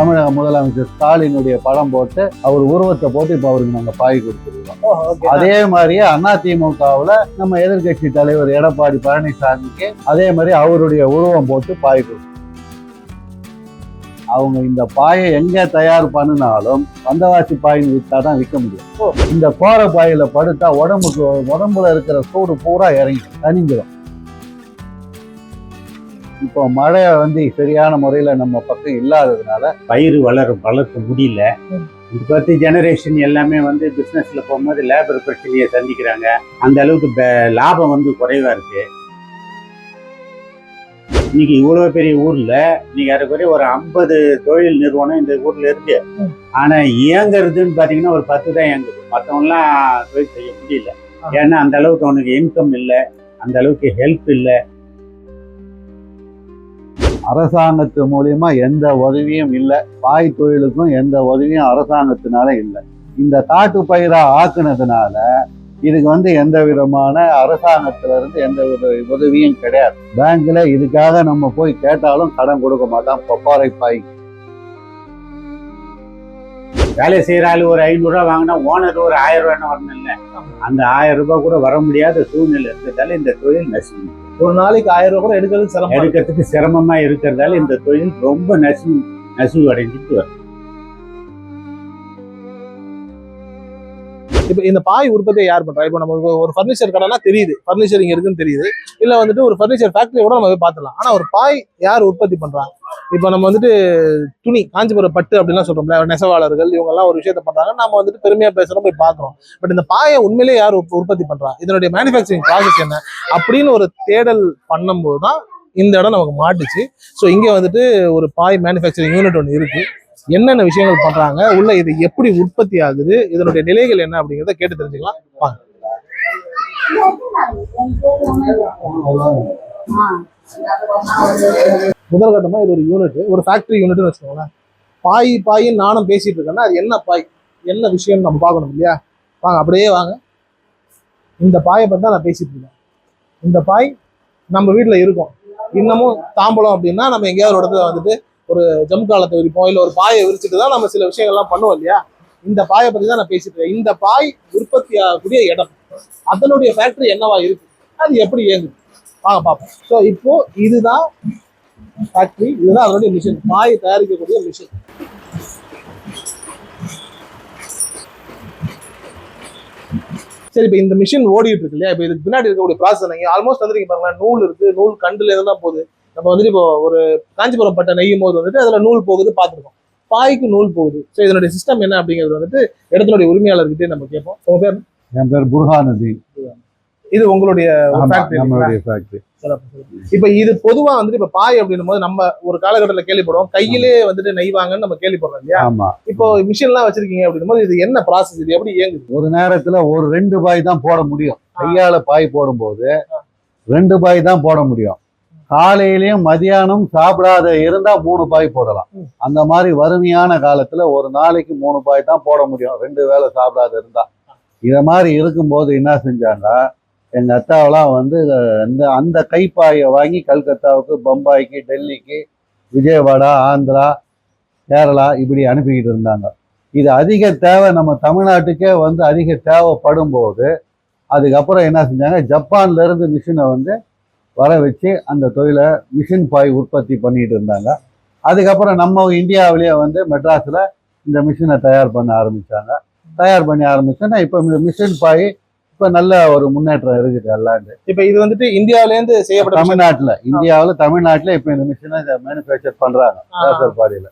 தமிழக முதலமைச்சர் ஸ்டாலினுடைய படம் போட்டு அவர் உருவத்தை போட்டு இப்போ அவருக்கு நாங்கள் பாய் கொடுத்துருக்கோம். அதே மாதிரியே அதிமுகவில் நம்ம எதிர்க்கட்சி தலைவர் எடப்பாடி பழனிசாமிக்கு அதே மாதிரி அவருடைய உருவம் போட்டு பாய் கொடுத்தோம் அவங்க இந்த பாயை எங்க தயார் பண்ணினாலும் வந்தவாசி பாயின்னு விற்றா தான் விற்க முடியும். இந்த கோர பாயில படுத்தா உடம்புக்கு உடம்புல இருக்கிற சூடு பூரா இறங்கி தனிஞ்சிடும். இப்போ மழை வந்து சரியான முறையில் நம்ம பக்கம் இல்லாததுனால பயிர் வளர வளர்க்க முடியல. இது பத்தி ஜெனரேஷன் எல்லாமே வந்து பிஸ்னஸ்ல போகும்போது லேபர் பிரச்சனையை சந்திக்கிறாங்க. அந்த அளவுக்கு லாபம் வந்து குறைவா இருக்கு. இன்னைக்கு இவ்வளவு பெரிய ஊர்ல இன்னைக்கு அதுக்குறைய ஒரு ஐம்பது தொழில் நிறுவனம் இந்த ஊர்ல இருக்கு. ஆனா இயங்குறதுன்னு பாத்தீங்கன்னா ஒரு பத்து தான் இயங்குது. மற்றவங்களாம் தொழில் செய்ய முடியல. ஏன்னா அந்த அளவுக்கு அவனுக்கு இன்கம் இல்லை. அந்த அளவுக்கு ஹெல்ப் இல்லை. அரசாங்கத்து மூலியமா எந்த உதவியும் இல்லை. பாய் தொழிலுக்கும் எந்த உதவியும் அரசாங்கத்தினால இல்லை. இந்த காட்டு பயிரா ஆக்குனதுனால இதுக்கு வந்து எந்த விதமான அரசாங்கத்துல இருந்து எந்த வித உதவியும் கிடையாது. பேங்க்ல இதுக்காக நம்ம போய் கேட்டாலும் கடன் கொடுக்க மாட்டான் பப்பாறை பாய் வேலை செய்யற ஆளு ஒரு ஐநூறுரூவா வாங்கினா ஓனர் ஒரு ஆயிரம் ரூபாய் வரணும் இல்லை? அந்த ஆயிரம் ரூபாய் கூட வர முடியாத சூழ்நிலை இருக்கிறதால இந்த தொழில் நசிங்க ஒரு நாளைக்கு ஆயிரம் ரூபாய் கூட எடுக்கிறது சிரமம் எடுக்கிறதுக்கு சிரமமா இருக்கிறதால இந்த தொழில் ரொம்ப நசு நசுவு அடைஞ்சிட்டு வருது. இப்ப இந்த பாய் உற்பத்தியை யார் பண்றா? இப்போ நம்ம ஒரு ஃபர்னிச்சர் கடைனா தெரியுது. ஃபர்னிச்சர் இங்க இருக்குன்னு தெரியுது. இல்ல வந்துட்டு ஒரு ஃபர்னிச்சர் ஃபேக்டரி கூட நம்ம போய் பார்த்துலாம் ஆனா ஒரு பாய் யார் உற்பத்தி பண்றா? இப்போ நம்ம வந்துட்டு துணி காஞ்சிபுரம் பட்டு அப்படிலாம் சொல்றோம்ல நெசவாளர்கள் இவங்க எல்லாம் ஒரு விஷயத்த பண்றாங்க. நம்ம வந்துட்டு பெருமையா பேசுறோம் போய் பாக்குறோம் பட் இந்த பாயை உண்மையிலேயே யார் உற்பத்தி பண்றா? இதனுடைய மேனுஃபேக்சரிங் ப்ராசஸ் என்ன? அப்படின்னு ஒரு தேடல் பண்ணும்போது தான் இந்த இடம் நமக்கு மாட்டுச்சு. ஸோ இங்க வந்துட்டு ஒரு பாய் மேனுஃபேக்சரிங் யூனிட் ஒன்று இருக்கு. என்னென்ன விஷயங்கள் பண்றாங்க? உள்ள இது எப்படி உற்பத்தி ஆகுது? இதனுடைய நிலைகள் என்ன அப்படிங்கிறத கேட்டு தெரிஞ்சுக்கலாம். வாங்க. முதல் கட்டமாக இது ஒரு யூனிட் ஒரு ஃபேக்டரி யூனிட்னு வச்சுக்கோங்களேன். பாய் பாயின்னு நானும் பேசிட்டு இருக்கேன்னா அது என்ன பாய்? என்ன விஷயம்னு நம்ம பார்க்கணும் இல்லையா? வாங்க அப்படியே வாங்க. இந்த பாயை பற்றி தான் நான் பேசிட்டு இருக்கேன். இந்த பாய் நம்ம வீட்டில் இருக்கும். இன்னமும் தாம்பலம் அப்படின்னா நம்ம எங்கேயாவது ஒரு இடத்துல வந்துட்டு ஒரு ஜம்காலத்தை விரிப்போம் இல்லை ஒரு பாயை விரிச்சிட்டு தான் நம்ம சில விஷயங்கள்லாம் பண்ணுவோம் இல்லையா? இந்த பாயை பற்றி தான் நான் பேசிட்டு இருக்கேன். இந்த பாய் உற்பத்தி ஆகக்கூடிய இடம். அதனுடைய ஃபேக்டரி என்னவா இருக்கு? அது எப்படி இயங்குது வாங்க பார்ப்போம். ஸோ இப்போ இதுதான் ஃபேக்டரி இதுதான் அதனுடைய மிஷின் பாய் தயாரிக்கக்கூடிய மிஷின் சரி இப்போ இந்த மிஷின் ஓடிட்டு இருக்கு இல்லையா? இப்போ இதுக்கு பின்னாடி இருக்கக்கூடிய ப்ராசஸ் நீங்க ஆல்மோஸ்ட் வந்துருக்கீங்க பாருங்களேன். நூல் இருக்கு. நூல் கண்டுல தான் போகுது. நம்ம வந்துட்டு இப்போ ஒரு காஞ்சிபுரம் பட்டை நெய்யும் போது வந்துட்டு அதுல நூல் போகுது பார்த்துருக்கோம். பாய்க்கு நூல் போகுது. ஸோ இதனுடைய சிஸ்டம் என்ன அப்படிங்கிறது வந்துட்டு இடத்தினுடைய உரிமையாளர்கிட்டே நம்ம கேட்போம். உங்க பேர்? என் பேர் புர்ஹானுதீன் இது உங்களுடைய நம்மளுடைய ஃபேக்டரி இப்ப இது பொதுவா வந்துட்டு இப்ப பாய் அப்படின்னும் போது நம்ம ஒரு காலகட்டத்துல கேள்விப்படுவோம் கையிலே வந்துட்டு நெய்வாங்கன்னு நம்ம கேள்விப்படுறோம் இல்லையா? ஆமா. இப்போ மிஷின் எல்லாம் வச்சிருக்கீங்க அப்படின்னும் போது இது என்ன ப்ராசஸ் இது எப்படி இயங்குது? ஒரு நேரத்துல ஒரு ரெண்டு பாய் தான் போட முடியும். கையால பாய் போடும்போது ரெண்டு பாய் தான் போட முடியும். காலையிலயும் மதியானம் சாப்பிடாத இருந்தா மூணு பாய் போடலாம். அந்த மாதிரி வறுமையான காலத்துல ஒரு நாளைக்கு மூணு பாய் தான் போட முடியும். ரெண்டு வேளை சாப்பிடாத இருந்தா. இத மாதிரி இருக்கும்போது என்ன செஞ்சாங்க? எங்கள் அத்தாவெல்லாம் வந்து இந்த அந்த கைப்பாயை வாங்கி கல்கத்தாவுக்கு பம்பாய்க்கு டெல்லிக்கு விஜயவாடா ஆந்திரா கேரளா இப்படி அனுப்பிக்கிட்டு இருந்தாங்க. இது அதிக தேவை நம்ம தமிழ்நாட்டுக்கே வந்து அதிக தேவைப்படும் போது அதுக்கப்புறம் என்ன செஞ்சாங்க? ஜப்பான்லேருந்து மிஷினை வந்து வர வச்சு அந்த தொழிலை மிஷின் பாய் உற்பத்தி பண்ணிட்டு இருந்தாங்க. அதுக்கப்புறம் நம்ம இந்தியாவிலேயே வந்து மெட்ராஸில் இந்த மிஷினை தயார் பண்ண ஆரம்பித்தாங்க தயார் பண்ணி ஆரம்பிச்சோன்னா இப்போ இந்த மிஷின் பாய் இப்போ நல்ல ஒரு முன்னேற்றம் இருக்குது எல்லாம் இப்ப இது வந்துட்டு இந்தியாவில இருந்து செய்யப்பட்ட. தமிழ்நாட்டில் இந்தியாவில் தமிழ்நாட்டில் இப்போ இந்த மிஷினை மேனுஃபேக்சர் பண்ணுறாங்க லேசர் பாடியில்.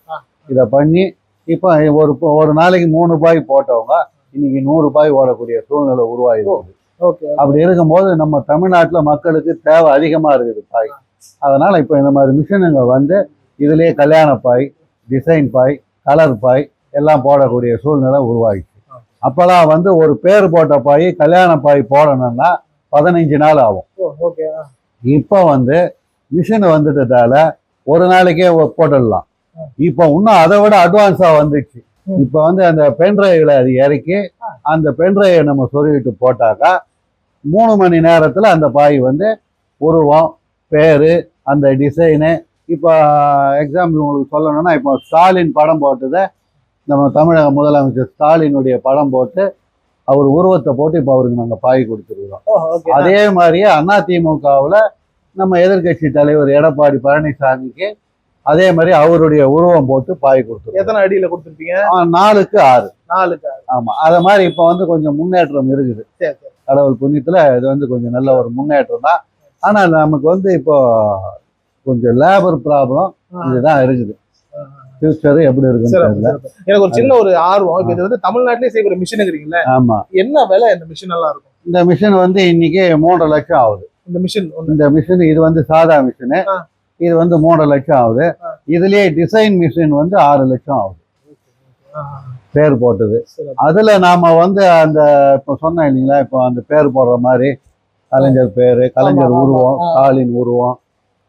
இதை பண்ணி இப்போ ஒரு ஒரு நாளைக்கு மூணு பாய் போட்டவங்க இன்னைக்கு நூறு பாய் ஓடக்கூடிய சூழ்நிலை உருவாகிருக்கு ஓகே அப்படி இருக்கும்போது நம்ம தமிழ்நாட்டில் மக்களுக்கு தேவை அதிகமாக இருக்குது பாய். அதனால இப்போ இந்த மாதிரி மிஷினுங்க வந்து இதுலேயே கல்யாண பாய் டிசைன் பாய் கலர் பாய் எல்லாம் போடக்கூடிய சூழ்நிலை உருவாகிச்சு. அப்போல்லாம் வந்து ஒரு பேர் போட்ட பாய் கல்யாண பாய் போடணும்னா பதினஞ்சு நாள் ஆகும். இப்போ வந்து மிஷின் வந்துட்டதால ஒரு நாளைக்கே போட்டுடலாம். இப்போ இன்னும் அதை விட அட்வான்ஸா வந்துச்சு. இப்போ வந்து அந்த பென்ட்ரைவ்ல அது இறக்கி அந்த பென்ட்ரைவை நம்ம சொருகிட்டு போட்டாக்கா மூணு மணி நேரத்துல அந்த பாய் வந்து உருவம் பேரு அந்த டிசைனு இப்போ எக்ஸாம்பிள் உங்களுக்கு சொல்லணும்னா இப்போ ஸ்டாலின் படம் போட்டதை நம்ம தமிழக முதலமைச்சர் ஸ்டாலினுடைய படம் போட்டு அவர் உருவத்தை போட்டு இப்போ அவருக்கு நாங்கள் பாய் கொடுத்துருக்குறோம். அதே மாதிரியே அதிமுகவில் நம்ம எதிர்க்கட்சி தலைவர் எடப்பாடி பழனிசாமிக்கு அதே மாதிரி அவருடைய உருவம் போட்டு பாய் கொடுத்துருக்கோம் எத்தனை அடியில கொடுத்துருப்பீங்க? நாலுக்கு ஆறு. நாலுக்கு ஆமா. அத மாதிரி இப்போ வந்து கொஞ்சம் முன்னேற்றம் இருக்குது. கடவுள் புண்ணியத்துல இது வந்து கொஞ்சம் நல்ல ஒரு முன்னேற்றம் தான். ஆனா நமக்கு வந்து இப்போ கொஞ்சம் லேபர் ப்ராப்ளம். இதுதான் இருக்குது. ஃபியூச்சர் எப்படி இருக்குன்னு. எனக்கு ஒரு சின்ன ஒரு ஆர்வம். இப்ப இது வந்து தமிழ்நாட்டிலே செய்யக்கூடிய மிஷினுங்கிறீங்களா ஆமா. என்ன விலை இந்த மிஷின் எல்லாம் இருக்கும்? இந்த மிஷின் வந்து இன்னைக்கு மூன்றரை லட்சம் ஆகுது. இந்த மிஷின் இந்த மிஷின் இது வந்து சாதா மிஷினு. இது வந்து மூன்றரை லட்சம் ஆகுது. இதுலயே டிசைன் மிஷின் வந்து ஆறு லட்சம் ஆகுது. பேர் போட்டது. அதுல நாம வந்து அந்த இப்போ சொன்னேன் இல்லைங்களா இப்போ அந்த பேர் போடுற மாதிரி கலைஞர் பேரு கலைஞர் உருவம். ஸ்டாலின் உருவம்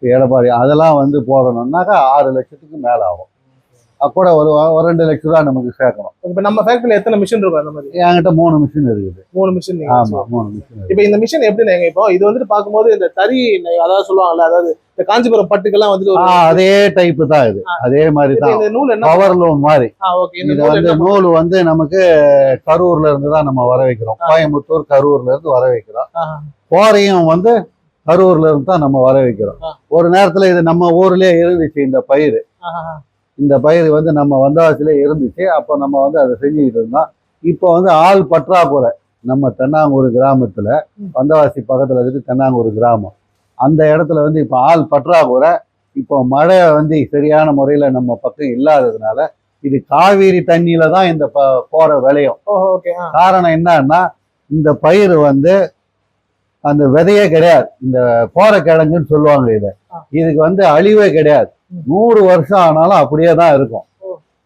எடப்பாடி அதெல்லாம் வந்து போடணும்னாக்கா ஆறு லட்சத்துக்கு மேல ஆகும். அப்போ ஒரு ஒரு ரெண்டு லட்ச ரூபா நமக்கு சேர்க்கணும் இப்ப நம்ம ஃபேக்டரியில எத்தனை மிஷின் இருக்கும் அந்த மாதிரி? என்கிட்ட மூணு மிஷின் இருக்குது. மூணு மிஷின் ஆமா மூணு மிஷின் இப்ப இந்த மிஷின் எப்படி நீங்க இப்போ இது வந்துட்டு பார்க்கும்போது இந்த தறி அதாவது சொல்லுவாங்கல்ல அதாவது இந்த காஞ்சிபுரம் பட்டுக்கெல்லாம் ஒரு அதே டைப் தான் இது. அதே மாதிரி தான். இந்த நூல் என்ன? பவர் லூம் மாதிரி. இது வந்து நூல் வந்து நமக்கு கரூர்ல இருந்து தான் நம்ம வர வைக்கிறோம். கோயம்புத்தூர் கரூர்ல இருந்து வர வைக்கிறோம். போரையும் வந்து கரூர்ல இருந்து தான் நம்ம வர வைக்கிறோம். ஒரு நேரத்துல இது நம்ம ஊர்லயே இருந்துச்சு இந்த பயிர். இந்த பயிர் வந்து நம்ம வந்தவாசிலே இருந்துச்சு அப்போ நம்ம வந்து அதை செஞ்சுக்கிட்டு இருந்தோம். இப்போ வந்து ஆள் பற்றாக்குறை. நம்ம தென்னாங்கூர் கிராமத்துல. வந்தவாசி பக்கத்துல இருக்கு தென்னாங்கூர் கிராமம். அந்த இடத்துல வந்து இப்போ ஆள் பற்றாக்குறை. இப்போ மழை வந்து சரியான முறையில நம்ம பக்கம் இல்லாததுனால இது காவேரி தண்ணியில தான் இந்த ப போற விளையும். காரணம் என்னன்னா இந்த பயிர் வந்து அந்த விதையே கிடையாது. இந்த போற கிழங்குன்னு சொல்லுவாங்க இதை. இதுக்கு வந்து அழிவே கிடையாது. நூறு வருஷம் ஆனாலும் அப்படியே தான் இருக்கும்.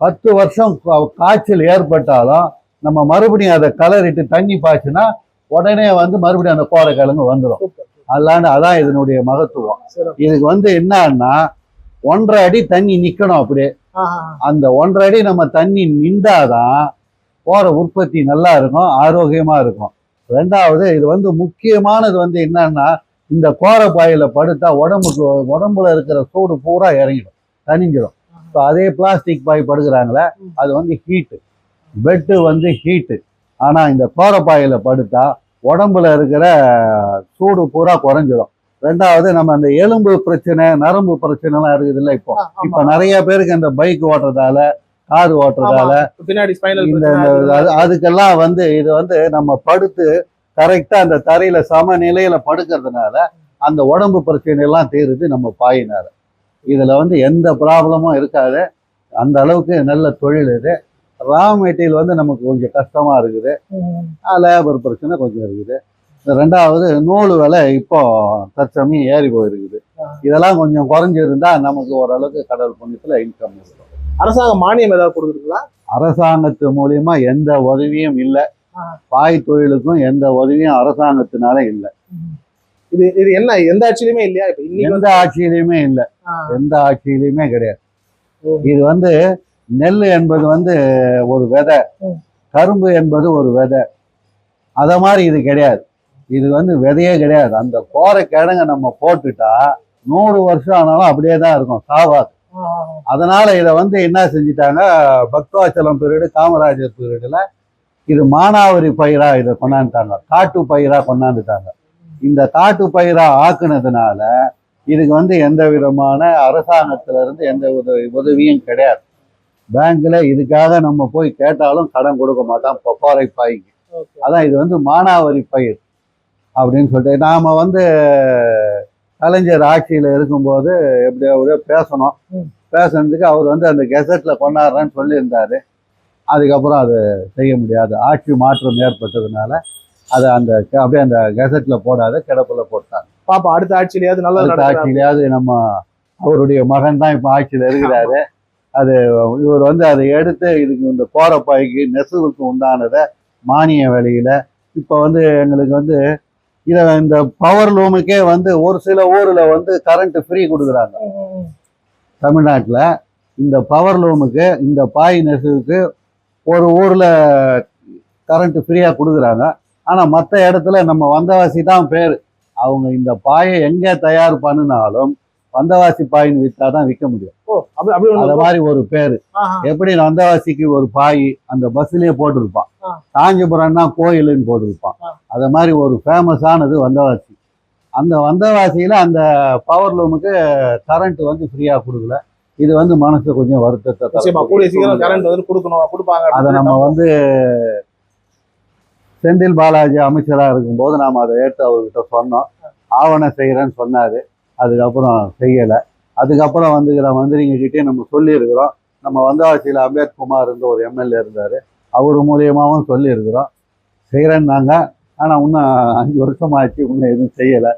பத்து வருஷம் காய்ச்சல் ஏற்பட்டாலும் நம்ம மறுபடியும் அதை கலரிட்டு தண்ணி பாய்ச்சுனா உடனே வந்து மறுபடியும் அந்த கோர கிழங்கு வந்துடும் அல்லாண்டு அதான் இதனுடைய மகத்துவம். இதுக்கு வந்து என்னன்னா ஒன்றரை அடி தண்ணி நிக்கணும் அப்படியே. அந்த ஒன்றரை அடி நம்ம தண்ணி நின்றாதான் போற உற்பத்தி நல்லா இருக்கும் ஆரோக்கியமா இருக்கும். ரெண்டாவது இது வந்து முக்கியமானது வந்து என்னன்னா இந்த கோரப்பாயில படுத்தா உடம்புக்கு உடம்புல இருக்கிற சூடு பூரா இறங்கிடும் தணிஞ்சிடும். இப்போ அதே பிளாஸ்டிக் பாய் படுக்கிறாங்களே அது வந்து ஹீட்டு பெட்டு வந்து ஹீட்டு ஆனா இந்த கோரப்பாயில படுத்தா உடம்புல இருக்கிற சூடு பூரா குறைஞ்சிடும். ரெண்டாவது நம்ம அந்த எலும்பு பிரச்சனை நரம்பு பிரச்சனை எல்லாம் இருக்குது இல்லை இப்போ. இப்ப நிறைய பேருக்கு இந்த பைக் ஓட்டுறதால கார் ஓட்டுறதால. பின்னாடி அதுக்கெல்லாம் வந்து இது வந்து நம்ம படுத்து கரெக்டா அந்த தரையில சம நிலையில படுக்கிறதுனால அந்த உடம்பு பிரச்சனை எல்லாம் தீருது நம்ம பாயினால. இதுல வந்து எந்த ப்ராப்ளமும் இருக்காது. அந்த அளவுக்கு நல்ல தொழில் இது. ரா மெட்டீரியல் வந்து நமக்கு கொஞ்சம் கஷ்டமா இருக்குது. லேபர் பிரச்சனை கொஞ்சம் இருக்குது. ரெண்டாவது நூல் விலை இப்போ தற்சமயம் ஏறி போயிருக்குது. இதெல்லாம் கொஞ்சம் குறைஞ்சிருந்தா நமக்கு ஓரளவுக்கு கடல் புண்ணியத்துல இன்கம் இருக்கும் அரசாங்கம் மானியம் ஏதாவது கொடுக்குறீங்களா அரசாங்கத்து மூலியமா எந்த உதவியும் இல்லை. பாய் தொழிலுக்கும் எந்த உதவியும் அரசாங்கத்தினால இல்லை. இது இது என்ன எந்த ஆட்சியிலுமே இல்லையா? எந்த ஆட்சியிலையுமே இல்லை. எந்த ஆட்சியிலையுமே கிடையாது. இது வந்து நெல் என்பது வந்து ஒரு விதை. கரும்பு என்பது ஒரு விதை. அத மாதிரி இது கிடையாது. இது வந்து விதையே கிடையாது. அந்த போற கிழங்க நம்ம போட்டுட்டா நூறு வருஷம் ஆனாலும் அப்படியே தான் இருக்கும் சாவாது. அதனால இதை வந்து என்ன செஞ்சிட்டாங்க? பக்தவாச்சலம் பீரியடு காமராஜர் பீரியடுல இது மானாவரி பயிரா இதை கொண்டாந்துட்டாங்க. காட்டு பயிரா கொண்டாந்துட்டாங்க. இந்த காட்டு பயிரா ஆக்குனதுனால இதுக்கு வந்து எந்த விதமான அரசாங்கத்துல இருந்து எந்த உதவி உதவியும் கிடையாது. பேங்க்ல இதுக்காக நம்ம போய் கேட்டாலும் கடன் கொடுக்க மாட்டான். பப்பாறை பாய்க்கு. அதான் இது வந்து மானாவரி பயிர் அப்படின்னு சொல்லிட்டு நாம வந்து கலைஞர் ஆட்சியில இருக்கும்போது எப்படி எப்படியோ பேசணும். பேசுனதுக்கு அவர் வந்து அந்த கெசட்ல கொண்டாடுறேன்னு சொல்லியிருந்தாரு. அதுக்கப்புறம் அது செய்ய முடியாது. ஆட்சி மாற்றம் ஏற்பட்டதுனால அதை அந்த அப்படியே அந்த கெசட்ல போடாத கிடப்புல போட்டாங்க. பாப்பா அடுத்த ஆட்சியிலயாவது நடக்குதா ஆட்சியிலாவது நம்ம அவருடைய மகன் தான் இப்ப ஆட்சியில இருக்கிறாரு. அது இவர் வந்து அதை எடுத்து இதுக்கு இந்த போறப்பாய்க்கு நெசுவுக்கு உண்டானதை மானிய விலையில இப்ப வந்து எங்களுக்கு வந்து இதை இந்த பவர் லூமுக்கே வந்து ஒரு சில ஊர்ல வந்து கரண்ட் ஃப்ரீ கொடுக்குறாங்க. தமிழ்நாட்டில் இந்த பவர் லூமுக்கு இந்த பாய் நெசுவுக்கு ஒரு ஊர்ல கரண்ட் ஃப்ரீயா கொடுக்குறாங்க. ஆனா மற்ற இடத்துல நம்ம வந்தவாசி தான் பேர். அவங்க இந்த பாயை எங்க தயார் பண்ணினாலும் வந்தவாசி பாயின்னு வித்தாதான் விற்க முடியும். அத ஒண்ணு மாதிரி ஒரு பேரு. எப்படி வந்தவாசிக்கு ஒரு பாய் அந்த பஸ்லயே போட்டிருப்பான். காஞ்சிபுரம்னா கோயிலுன்னு போட்டிருப்பான். அத மாதிரி ஒரு ஃபேமஸானது வந்தவாசி. அந்த வந்தவாசியில அந்த பவர் லூமுக்கு கரண்ட் வந்து ஃப்ரீயா கொடுக்கல. இது வந்து மனசு கொஞ்சம் வருத்தத்தை அதை நம்ம வந்து செந்தில் பாலாஜி அமைச்சரா இருக்கும்போது நாம் அதை எடுத்து அவர்கிட்ட சொன்னோம். ஆவணம் செய்கிறேன்னு சொன்னாரு. அதுக்கப்புறம் செய்யலை. அதுக்கப்புறம் வந்துக்கிற மந்திரிங்ககிட்டே நம்ம சொல்லியிருக்கிறோம். நம்ம வந்தவாசியில் அம்பேத்குமார் இருந்த ஒரு எம்எல்ஏ இருந்தார். அவர் மூலியமாகவும் சொல்லியிருக்கிறோம். செய்கிறேன்னாங்க ஆனால் இன்னும் அஞ்சு வருஷம் ஆச்சு இன்னும் எதுவும் செய்யலை.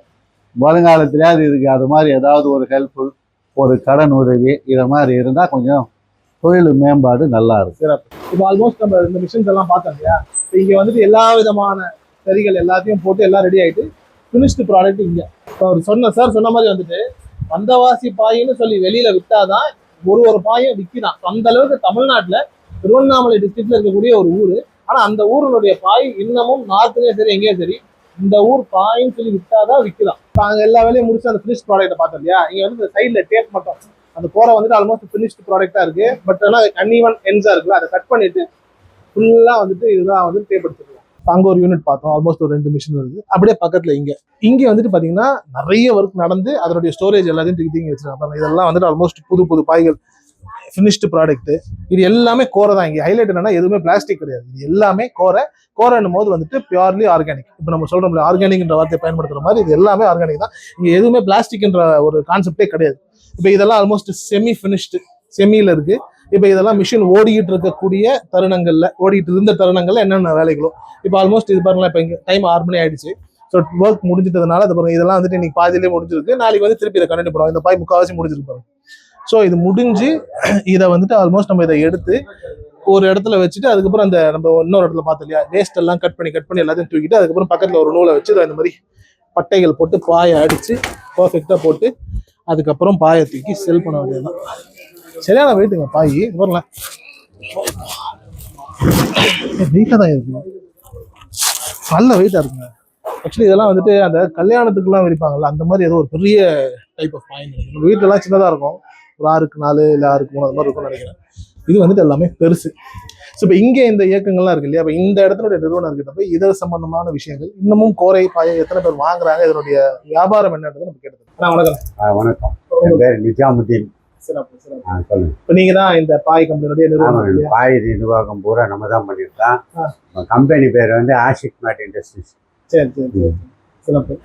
வருங்காலத்திலேயாவது இதுக்கு அது மாதிரி ஏதாவது ஒரு ஹெல்ப்ஃபுல் ஒரு கடன் உதவி இதை மாதிரி இருந்தால் கொஞ்சம் தொழில் மேம்பாடு நல்லா இருக்கும். இப்போ ஆல்மோஸ்ட் நம்ம இந்த மிஷின்ஸ் எல்லாம் பார்த்தோம் இல்லையா? இப்போ இங்கே வந்துட்டு எல்லா விதமான சரிகள் எல்லாத்தையும் போட்டு எல்லாம் ரெடி ஆகிட்டு ஃபினிஷ்டு ப்ராடக்ட் இங்கே. இப்போ அவர் சொன்ன சார் சொன்ன மாதிரி வந்துட்டு வந்தவாசி பாயின்னு சொல்லி வெளியில் விட்டாதான் ஒரு ஒரு பாயும் விற்கிறான் அந்த அளவுக்கு தமிழ்நாட்டில் திருவண்ணாமலை டிஸ்ட்ரிக்ட்ல இருக்கக்கூடிய ஒரு ஊர். ஆனால் அந்த ஊருடைய பாய் இன்னமும் நார்த்துலேயும் சரி எங்கேயும் சரி இந்த ஊர் பாயின்னு சொல்லி விட்டாதான் விற்கலாம் இப்போ அங்க எல்லா வேலையும் முடிச்சு அந்த ஃபினிஷ் ப்ராடக்ட்டை பார்த்தோம் இல்லையா இங்க வந்து இந்த சைட்ல டேப் மட்டும். அந்த கோரை வந்துட்டு ஆல்மோஸ்ட் ஃபினிஷ்டு ப்ராடக்டா இருக்கு. பட் ஆனால் அன்இவன் என்ஸா இருக்குல்ல அதை கட் பண்ணிட்டு ஃபுல்லா வந்துட்டு இதுதான் வந்து டேப் எடுத்துருக்கோம் அங்க ஒரு யூனிட் பார்த்தோம் ஆல்மோஸ்ட் ஒரு ரெண்டு மிஷின் இருக்கு அப்படியே பக்கத்துல இங்க. இங்க வந்துட்டு பாத்தீங்கன்னா நிறைய ஒர்க் நடந்து அதனுடைய ஸ்டோரேஜ் எல்லாத்தையும் தூக்கி தூக்கி வச்சிருக்காங்க. இதெல்லாம் வந்துட்டு ஆல்மோஸ்ட் புது புது பாய்கள். ஃபினிஷ்டு ப்ராடக்ட் இது எல்லாமே கோரை தான். இங்கே ஹைலைட் என்னன்னா எதுவுமே பிளாஸ்டிக் கிடையாது. இது எல்லாமே கோரை. கோரைன்னும் போது வந்துட்டு பியூர்லி ஆர்கானிக் இப்போ நம்ம சொல்றோம்ல ஆர்கானிக்ன்ற வார்த்தையை பயன்படுத்துற மாதிரி இது எல்லாமே ஆர்கானிக் தான். இங்கே எதுவுமே பிளாஸ்டிக்ன்ற ஒரு கான்செப்டே கிடையாது. இப்போ இதெல்லாம் ஆல்மோஸ்ட் செமி ஃபினிஷ்டு செமியில இருக்கு. இப்போ இதெல்லாம் மிஷின் ஓடிக்கிட்டு இருக்கக்கூடிய தருணங்களில் ஓடிட்டு இருந்த தருணங்களில் என்னென்ன வேலைகளோ. இப்போ ஆல்மோஸ்ட் இது பாருங்களேன் இப்போ இங்கே டைம் ஆறு மணி ஆயிடுச்சு. ஸோ ஒர்க் முடிஞ்சிட்டதுனால அது பாருங்க இதெல்லாம் வந்துட்டு இன்னைக்கு பாதியிலே முடிஞ்சிருக்கு. நாளைக்கு வந்து திருப்பி இதை கண்டினியூ பண்ணுவாங்க இந்த பாய் முக்கால்வாசி முடிஞ்சிருக்கு பாருங்க. ஸோ இது முடிஞ்சு இதை வந்துட்டு ஆல்மோஸ்ட் நம்ம இதை எடுத்து ஒரு இடத்துல வச்சுட்டு அதுக்கப்புறம் அந்த நம்ம இன்னொரு இடத்துல பார்த்தோம் இல்லையா வேஸ்ட் எல்லாம் கட் பண்ணி கட் பண்ணி எல்லாத்தையும் தூக்கிட்டு அதுக்கப்புறம் பக்கத்தில் ஒரு நூலை வச்சு இதை இந்த மாதிரி பட்டைகள் போட்டு பாயை அடித்து பர்ஃபெக்டாக போட்டு அதுக்கப்புறம் பாயை தூக்கி செல் பண்ண வேண்டியதுதான். சரியான வெயிட்டுங்க பாய் வரல வெயிட்டாக தான் இருக்கு. நல்ல வெயிட்டாக இருக்குங்க. ஆக்சுவலி இதெல்லாம் வந்துட்டு அந்த கல்யாணத்துக்குலாம் விரிப்பாங்கல்ல அந்த மாதிரி ஏதோ ஒரு பெரிய டைப் ஆஃப் பாயிண்ட் நம்ம வீட்டிலலாம் சின்னதாக இருக்கும். ஒரு ஆறுக்கு நாலு இல்லை ஆறுக்கு மூணு அந்த மாதிரி இருக்கும்னு நினைக்கிறேன். இது வந்துட்டு எல்லாமே பெருசு. ஸோ இப்போ இங்கே இந்த இயக்கங்கள்லாம் இருக்கு இல்லையா? அப்போ இந்த இடத்துடைய நிறுவனர்கிட்ட போய் இதழ் சம்பந்தமான விஷயங்கள். இன்னமும் கோரை பாயை எத்தனை பேர் வாங்குறாங்க? இதனுடைய வியாபாரம் என்னன்றது நம்ம கேட்டது வணக்கம். வணக்கம். நிஜாமுதீன். இப்போ நீங்க தான் இந்த பாய் கம்பெனியுடைய நிறுவனம் இல்லையா? பாய் நிர்வாகம் பூரா நம்ம தான் பண்ணியிருக்கோம். ஆ. கம்பெனி பேர் வந்து ஆஷிக் மேட் இண்டஸ்ட்ரீஸ். சரி சரி சரி.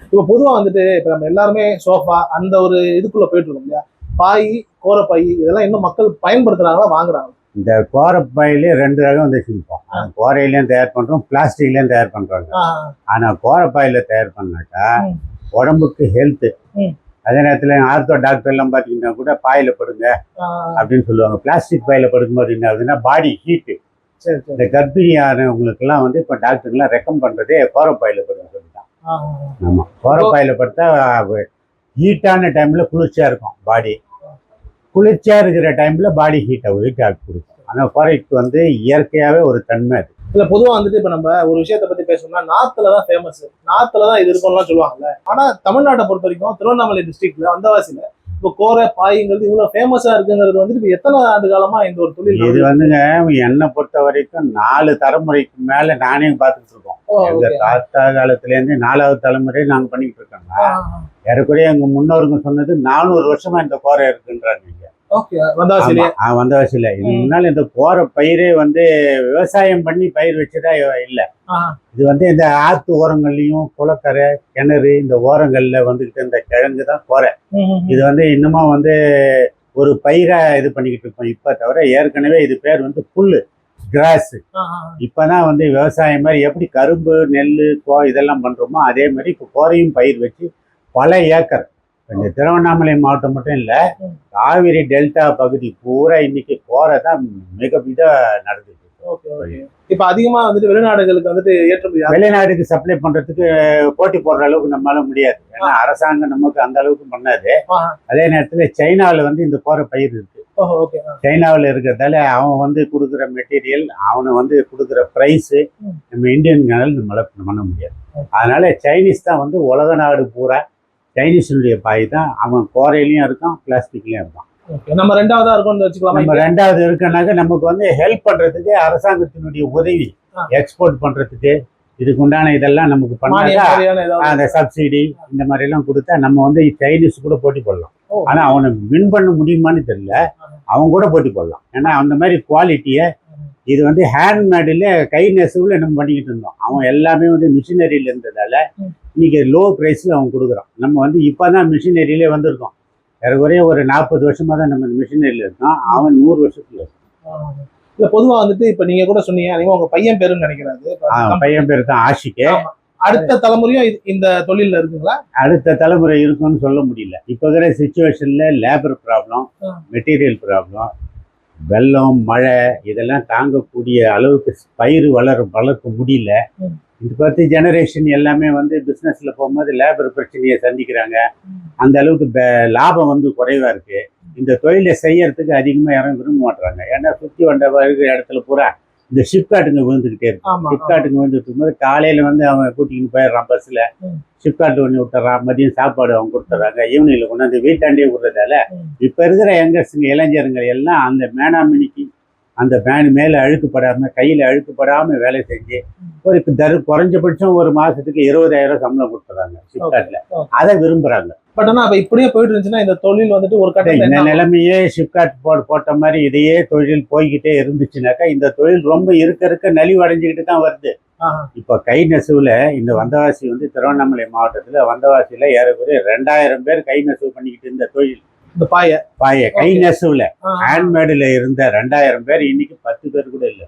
இப்போ பொதுவா வந்துட்டு இப்போ நம்ம எல்லாருமே சோஃபா அந்த ஒரு இதுக்குள்ள போயிட்டு இருக்கோம் இல்லையா? பாய் கோரப்பாய் இதெல்லாம் இன்னும் மக்கள் பயன்படுத்துறாங்களா வாங்குறாங்க இந்த கோரப்பாயிலே ரெண்டு ரகம் வந்து வச்சுருப்போம் கோரையிலையும் தயார் பண்ணுறோம் பிளாஸ்டிக்லேயும் தயார் பண்ணுறாங்க ஆனால் கோரப்பாயில் தயார் பண்ணாக்கா. உடம்புக்கு ஹெல்த்து. அதே நேரத்தில் ஆர்த்தோ டாக்டர் எல்லாம் பார்த்தீங்கன்னா கூட பாயில் படுங்க அப்படின்னு சொல்லுவாங்க. பிளாஸ்டிக் பாயில் படுக்கும்போது என்ன ஆகுதுன்னா பாடி ஹீட்டு இந்த கர்ப்பிணியானவங்களுக்கெல்லாம் வந்து இப்போ டாக்டர்லாம் ரெக்கம் பண்ணுறதே கோரப்பாயில் படுங்க சொல்லி தான். ஆமாம் கோரப்பாயில் படுத்தா ஹீட்டான டைமில் குளிர்ச்சியாக இருக்கும் பாடி குளிர்ச்சியாக இருக்கிற டைமில் பாடி ஹீட்டை ஹீட் ஆகி கொடுக்கும். ஆனால் கோரைக்கு வந்து இயற்கையாகவே ஒரு தன்மை அது. இல்லை பொதுவாக வந்துட்டு இப்போ நம்ம ஒரு விஷயத்தை பற்றி பேசணும்னா நார்த்தில் தான் ஃபேமஸ் நார்த்தில் தான் இது இருக்கும்லாம் சொல்லுவாங்கல்ல. ஆனால் தமிழ்நாட்டை பொறுத்த வரைக்கும் திருவண்ணாமலை டிஸ்ட்ரிக்ட்ல அந்தவாசியில் இப்போ கோரை பாய்ங்கிறது இவ்வளவு ஃபேமஸா இருக்குங்கிறது வந்துட்டு இப்ப எத்தனை ஆண்டு காலமா இந்த ஒரு தொழில் இது? வந்துங்க என்னை பொறுத்த வரைக்கும் நாலு தலைமுறைக்கு மேலே நானே பார்த்துட்டு இருக்கோம் ஓ, எங்க okay. தாத்தா காலத்துலேருந்து நாலாவது தலைமுறை நாங்கள் பண்ணிட்டு இருக்கோங்க ஏறக்குறைய எங்க முன்னோருங்க சொன்னது நானூறு வருஷமா இந்த கோரை இருக்குன்றாங்க வந்தவாசியில இது ம். முன்னால இந்த கோரை பயிரே வந்து விவசாயம் பண்ணி பயிர் வச்சதா இல்ல. இது வந்து இந்த ஆத்து ஓரங்கள்லயும் குளக்கரை கிணறு இந்த ஓரங்கள்ல வந்துகிட்டு இந்த கிழங்கு தான் கோரை. இது வந்து இன்னமும் வந்து ஒரு பயிரை இது பண்ணிக்கிட்டு இருக்கோம் இப்ப தவிர ஏற்கனவே இது பேர் வந்து புல்லு கிராஸ். இப்பதான் வந்து விவசாயம் மாதிரி எப்படி கரும்பு நெல் கோ இதெல்லாம் பண்றோமோ அதே மாதிரி இப்போ கோரையும் பயிர் வச்சு பல ஏக்கர் இந்த திருவண்ணாமலை மாவட்டம் மட்டும் இல்ல. காவிரி டெல்டா பகுதி பூரா இன்னைக்கு கோரை தான் மிக. ஓகே ஓகே இப்ப அதிகமா வந்துட்டு வெளிநாடுகளுக்கு வந்துட்டு ஏற்றுமதி. வெளிநாடுக்கு சப்ளை பண்றதுக்கு போட்டி போடுற அளவுக்கு நம்மளால முடியாது ஏன்னா அரசாங்கம் நமக்கு அந்த அளவுக்கு பண்ணாது. அதே நேரத்துல சைனாவில் வந்து இந்த கோரை பயிர் இருக்கு. சைனாவில் இருக்கிறதால அவன் வந்து கொடுக்குற மெட்டீரியல் அவனை வந்து கொடுக்குற ப்ரைஸு. நம்ம இந்தியன்கால நம்மளால பண்ண முடியாது அதனால சைனீஸ் தான் வந்து உலக நாடு பூரா சைனீஸினுடைய பாய் தான். அவன் கோரையிலையும் இருக்கான் பிளாஸ்டிக்லயும் இருக்கான் நம்ம ரெண்டாவதா இருக்கும்னு வச்சுக்கலாமா நம்ம ரெண்டாவது இருக்கனாக்க நமக்கு வந்து ஹெல்ப் பண்றதுக்கு அரசாங்கத்தினுடைய உதவி. எக்ஸ்போர்ட் பண்றதுக்கு இதுக்கு உண்டான இதெல்லாம் நமக்கு ஏதாவது அந்த சப்சிடி இந்த மாதிரி எல்லாம் கொடுத்தா நம்ம வந்து சைனீஸ் கூட போட்டி போடலாம். ஓ. ஆனா அவனை வின் பண்ண முடியுமான்னு தெரியல. அவன் கூட போட்டி போடலாம். ஏன்னா அந்த மாதிரி குவாலிட்டியை இது வந்து ஹேண்ட்மேடில் கை நெசவுல நம்ம பண்ணிக்கிட்டு இருந்தோம். அவன் எல்லாமே வந்து மிஷினரியில் இருந்ததால ம். இன்னைக்கு லோ ப்ரைஸில் அவன் கொடுக்குறான் நம்ம வந்து இப்போ தான் மிஷினரியிலே வந்திருக்கோம் ஏறக்குறைய ஒரு நாற்பது வருஷமா தான் நம்ம மிஷினரியில் இருக்கோம் அவன் நூறு வருஷத்துல இருக்கான். இல்ல பொதுவா வந்துட்டு இப்ப நீங்க கூட சொன்னீங்க அதிகமா உங்க பையன் பேருன்னு நினைக்கிறாரு பையன் பேர் தான் ஆஷிக்கு. அடுத்த தலைமுறையும் இந்த தொழில்ல இருக்குங்களா அடுத்த தலைமுறை இருக்கும்னு சொல்ல முடியல இப்போ இருக்கிற சுச்சுவேஷன்ல லேபர் ப்ராப்ளம். மெட்டீரியல் ப்ராப்ளம் வெள்ளம் மழை இதெல்லாம் தாங்கக்கூடிய அளவுக்கு பயிர் வளர வளர்க்க முடியல ம். இது பத்து ஜெனரேஷன் எல்லாமே வந்து பிஸ்னஸில் போகும்போது லேபர் பிரச்சனையை சந்திக்கிறாங்க. அந்த அளவுக்கு லாபம் வந்து குறைவா இருக்கு இந்த தொழிலை செய்யறதுக்கு அதிகமாக யாரும் விரும்ப மாட்றாங்க ஏன்னா சுற்றி வந்த இருக்கிற இடத்துல பூரா இந்த ஷிப்காட்டுங்க விழுந்துக்கிட்டே இருக்கு ஆமா ஃப்ளிப்கார்ட்டுக்கு வந்து இருக்கும்போது காலையில் வந்து அவன் கூட்டிக்கிட்டு போயிடுறான் பஸ்ஸில் ம். ஃப்ளிப்கார்ட் ஒன்று விட்டுறான் மதியம் சாப்பாடு அவங்க கொடுத்துட்றாங்க ஈவினிங்கில் கொண்டாந்து வீட்டாண்டே விடுறதால. இப்போ இருக்கிற யங்கர்ஸுங்க இளைஞருங்க எல்லாம் அந்த மேனாமினிக்கு அந்த பேன் மேலே அழுக்குப்படாமல் கையில் அழுக்குப்படாமல் வேலை செஞ்சு ஒரு தரு குறைஞ்சபட்சம் ஒரு மாதத்துக்கு இருபதாயிரம் சம்பளம் கொடுத்துறாங்க ஃப்ளிப்கார்ட்டில். அதை விரும்புகிறாங்க பட் ஆனா அப்ப இப்படியே போயிட்டு இருந்துச்சுன்னா இந்த தொழில் வந்துட்டு ஒரு கட்டத்துல இந்த? நிலைமையே ஷிப்கார்ட் போ போட்ட மாதிரி இதையே தொழில் போய்கிட்டே இருந்துச்சுனாக்கா இந்த தொழில் ரொம்ப இருக்க இருக்க நலிவடைஞ்சுக்கிட்டு தான் வருது. இப்போ கை நெசவுல இந்த வந்தவாசி வந்து திருவண்ணாமலை மாவட்டத்துல வந்தவாசியில ஏறக்குறைய ரெண்டாயிரம் பேர் கை நெசவு பண்ணிக்கிட்டு இருந்த தொழில் இந்த பாய. பாய. கை. நெசவுல. ஹேண்ட்மேடுல இருந்த ரெண்டாயிரம் பேர் இன்னைக்கு பத்து பேர் கூட இல்ல.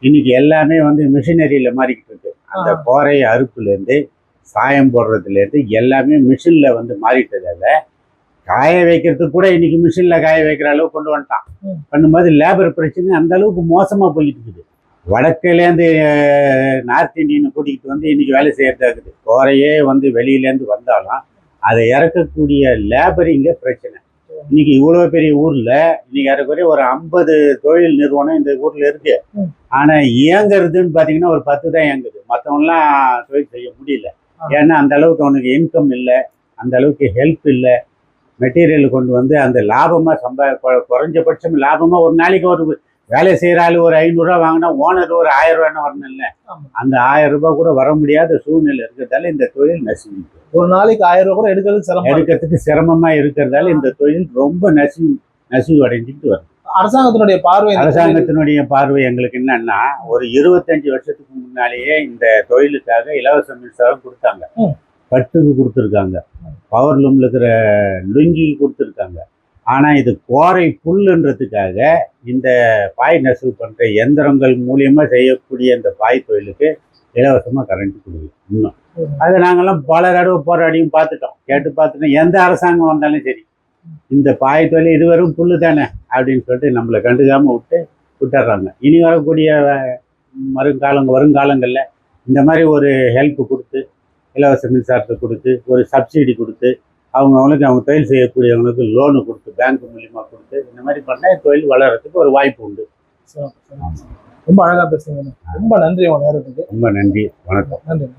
இன்னைக்கு எல்லாமே வந்து மிஷினரியில மாறிக்கிட்டு இருக்கு. அந்த. கோரை அறுப்புல இருந்து சாயம் போடுறதுல இருந்து எல்லாமே மிஷின்ல வந்து மாறிட்டதால காய வைக்கிறதுக்கு கூட இன்னைக்கு மிஷின்ல காய வைக்கிற அளவுக்கு கொண்டு வந்துட்டான். பண்ணும்போது லேபர் பிரச்சனை அந்த அளவுக்கு மோசமா போயிட்டு இருக்குது. வடக்குலேருந்து நார்த் இந்தியனை கூட்டிகிட்டு வந்து இன்னைக்கு வேலை செய்யறதா இருக்குது. கோரையே வந்து வெளியிலேருந்து வந்தாலும் அதை இறக்கக்கூடிய லேபர் இங்கே பிரச்சனை. இன்னைக்கு இவ்வளோ பெரிய ஊர்ல இன்னைக்கு ஏறக்குறைய ஒரு ஐம்பது தொழில் நிறுவனம் இந்த ஊர்ல இருக்கு. ஆனா இயங்குறதுன்னு பாத்தீங்கன்னா ஒரு பத்து தான் இயங்குது மற்றவங்களாம் தொழில் செய்ய முடியல. ஏன்னா அந்த அளவுக்கு அவனுக்கு இன்கம் இல்லை அந்த அளவுக்கு ஹெல்ப் இல்லை மெட்டீரியல் கொண்டு வந்து அந்த லாபமா சம்பா குறைஞ்சபட்சம் லாபமா ஒரு நாளைக்கு ஒரு வேலை செய்யற ஆளு ஒரு ஐநூறுரூவா வாங்கினா ஓனர் ஒரு ஆயிரம் ரூபான்னு வரணும் இல்லை. அந்த ஆயிரம் ரூபாய் கூட வர முடியாத சூழ்நிலை இருக்கிறதால இந்த தொழில் நசுங்கிட்டு ஒரு நாளைக்கு ஆயிரம் ரூபாய் கூட எடுக்கிறது சிரமம் எடுக்கிறதுக்கு சிரமமா இருக்கிறதால இந்த தொழில் ரொம்ப நசி நசிவு அடைஞ்சிட்டு வருது. அரசாங்கத்தினுடைய பார்வை அரசாங்கத்தினுடைய பார்வை எங்களுக்கு என்னன்னா ஒரு இருபத்தஞ்சு வருஷத்துக்கு முன்னாலேயே இந்த தொழிலுக்காக இலவச மின்சாரம் கொடுத்தாங்க. பட்டுக்கு கொடுத்துருக்காங்க. பவர் லூம்ல இருக்கிற லுங்கிக்கு கொடுத்துருக்காங்க. ஆனால் இது கோரை புல்லுன்றதுக்காக இந்த பாய் நெசவு பண்ணுற எந்திரங்கள் மூலியமாக செய்யக்கூடிய இந்த பாய் தொழிலுக்கு இலவசமாக கரண்ட் கொடுக்குது. இன்னும். அதை நாங்கள்லாம் பல தடவை போராடியும் பார்த்துட்டோம். கேட்டு பார்த்துட்டோம். எந்த அரசாங்கம் வந்தாலும் சரி. இந்த பாய் தொழில் இதுவரும் புல்லு தானே அப்படின்னு சொல்லிட்டு நம்மளை கண்டுக்காமல் விட்டு விட்டுறாங்க. இனி வரக்கூடிய அஹ், வருங்காலங்க வருங்காலங்களில் இந்த மாதிரி ஒரு ஹெல்ப் கொடுத்து இலவச மின்சாரத்தை கொடுத்து ஒரு சப்சிடி கொடுத்து அவங்க அவங்களுக்கு அவங்க தொழில் செய்யக்கூடியவங்களுக்கு லோனு கொடுத்து பேங்க் மூலியமா கொடுத்து இந்த மாதிரி பண்ணால் தொழில் வளர்றதுக்கு ஒரு வாய்ப்பு உண்டு. ரொம்ப அழகா பேசுறீங்க ரொம்ப நன்றி உங்க நேரத்துக்கு. ரொம்ப நன்றி. வணக்கம். நன்றி.